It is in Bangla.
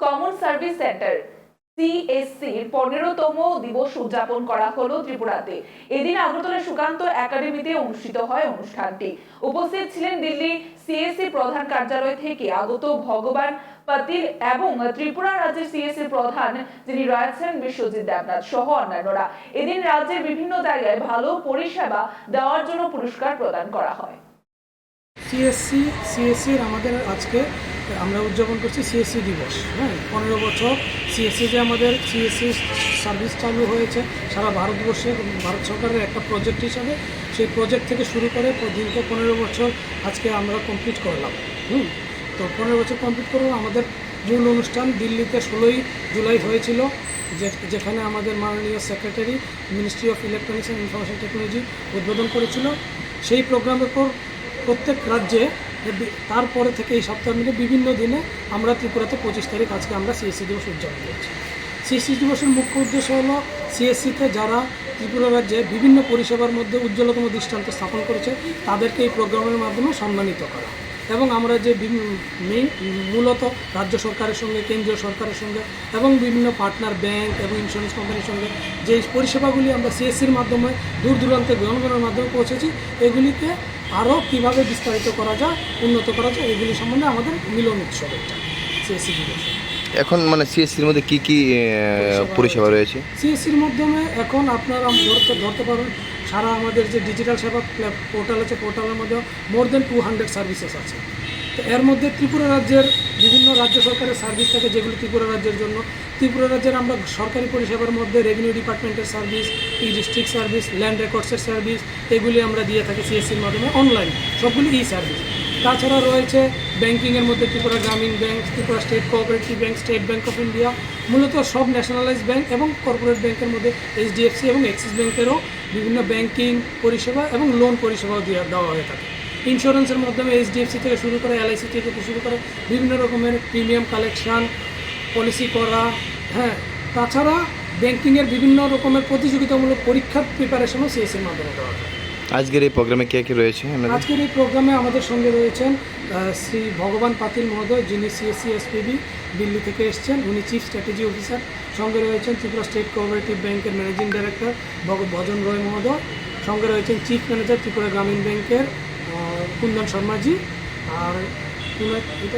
কমন সার্ভিস সেন্টার সিএসসির পনেরোতম দিবস উদযাপন করা হলো ত্রিপুরাতে। এদিন আগরতলা সুকান্ত একাডেমিতে অনুষ্ঠিত হয় অনুষ্ঠানটি। উপস্থিত ছিলেন দিল্লি সিএসসি প্রধান কার্যালয় থেকে আগত ভগবান পাতিল এবং ত্রিপুরা রাজ্যের সিএসসি প্রধান যিনি রয়েছেন বিশ্বজিৎ দেবনাথ সহ অন্যান্যরা। এদিন রাজ্যের বিভিন্ন জায়গায় ভালো পরিষেবা দেওয়ার জন্য পুরস্কার প্রদান করা হয়। সিএসসি সিএসসির আমাদের আজকে আমরা উদযাপন করছি সিএসসি দিবস হ্যাঁ? পনেরো বছর সিএসসি যে আমাদের সিএসসি সার্ভিস চালু হয়েছে সারা ভারতবর্ষে। ভারত সরকারের একটা প্রজেক্ট হিসাবে সেই প্রজেক্ট থেকে শুরু করে দীর্ঘ পনেরো বছর আজকে আমরা কমপ্লিট করলাম, হুম? তো পনেরো বছর কমপ্লিট করলাম আমাদের মূল অনুষ্ঠান দিল্লিতে ষোলোই জুলাই হয়েছিল যেখানে আমাদের মাননীয় secretary ministry of electronics and information technology উদ্বোধন করেছিল। সেই প্রোগ্রামের পর প্রত্যেক রাজ্যে তারপরে থেকে এই সপ্তাহ মিলে বিভিন্ন দিনে আমরা ত্রিপুরাতে পঁচিশ তারিখ আজকে আমরা সিএসসি দিবস উদযাপন করছি। সিএসসি দিবসের মুখ্য উদ্দেশ্য হলো সিএসসিতে যারা ত্রিপুরা রাজ্যে বিভিন্ন পরিষেবার মধ্যে উজ্জ্বলতম দৃষ্টান্ত স্থাপন করেছে, তাদেরকে এই প্রোগ্রামের মাধ্যমে সম্মানিত করা। এবং আমরা যে মেইন মূলত রাজ্য সরকারের সঙ্গে, কেন্দ্রীয় সরকারের সঙ্গে এবং বিভিন্ন পার্টনার ব্যাংক এবং ইন্স্যুরেন্স কোম্পানির সঙ্গে যে পরিষেবাগুলি আমরা সিএসসির মাধ্যমে দূর দূরান্তে জনগণের মাধ্যমে পৌঁছেছি, এগুলিকে আরও কীভাবে বিস্তারিত করা যায় উন্নত করা যায় এগুলি সম্বন্ধে আমাদের মিলন উৎসব এটা সিএসসি দিবস এখন মানে সিএসসির মধ্যে কি কি পরিষেবা রয়েছে? সিএসসির মাধ্যমে এখন আপনারা ধরতে ধরতে পারেন সারা আমাদের যে ডিজিটাল সেবা পোর্টাল আছে পোর্টালের মধ্যে more than two hundred services আছে। তো এর মধ্যে ত্রিপুরা রাজ্যের বিভিন্ন রাজ্য সরকারের সার্ভিস থাকে যেগুলো ত্রিপুরা রাজ্যের জন্য। ত্রিপুরা রাজ্যের আমরা সরকারি পরিষেবার মধ্যে রেভিনিউ ডিপার্টমেন্টের service e district service land রেকর্ডসের service এগুলি আমরা দিয়ে থাকি সিএসসির মাধ্যমে অনলাইন সবগুলি ই সার্ভিস তাছাড়া রয়েছে ব্যাংকিংয়ের মধ্যে Tripura Gramin bank Tripura state cooperative bank state bank of India মূলত সব ন্যাশনালাইজ ব্যাংক এবং কর্পোরেট ব্যাংকের মধ্যে এইচডিএফসি এবং অ্যাক্সিস ব্যাংকেরও বিভিন্ন ব্যাংকিং পরিষেবা এবং লোন পরিষেবাও দেওয়া দেওয়া হয়ে থাকে। ইন্স্যুরেন্সের মাধ্যমে এইচডিএফসি থেকে শুরু করে এলআইসি থেকে শুরু করে বিভিন্ন রকমের প্রিমিয়াম কালেকশন পলিসি করা হ্যাঁ তাছাড়া ব্যাংকিংয়ের বিভিন্ন রকমের প্রতিযোগিতামূলক পরীক্ষার প্রিপারেশনও সিএসির মাধ্যমে দেওয়া হয়। আজকের এই প্রোগ্রামে কে কে রয়েছে আজকের এই প্রোগ্রামে আমাদের সঙ্গে রয়েছেন শ্রী ভগবান পাতিল মহোদয় যিনি সিএসসি এসপিবি দিল্লি থেকে এসেছেন। উনি চিফ স্ট্র্যাটেজি অফিসার সঙ্গে রয়েছেন ত্রিপুরা স্টেট কোঅপারেটিভ ব্যাংকের ম্যানেজিং ডাইরেক্টর ভজন রয় মহোদয়। সঙ্গে রয়েছেন চিফ ম্যানেজার ত্রিপুরা গ্রামীণ ব্যাংকের কুন্দন শর্মাজি। আর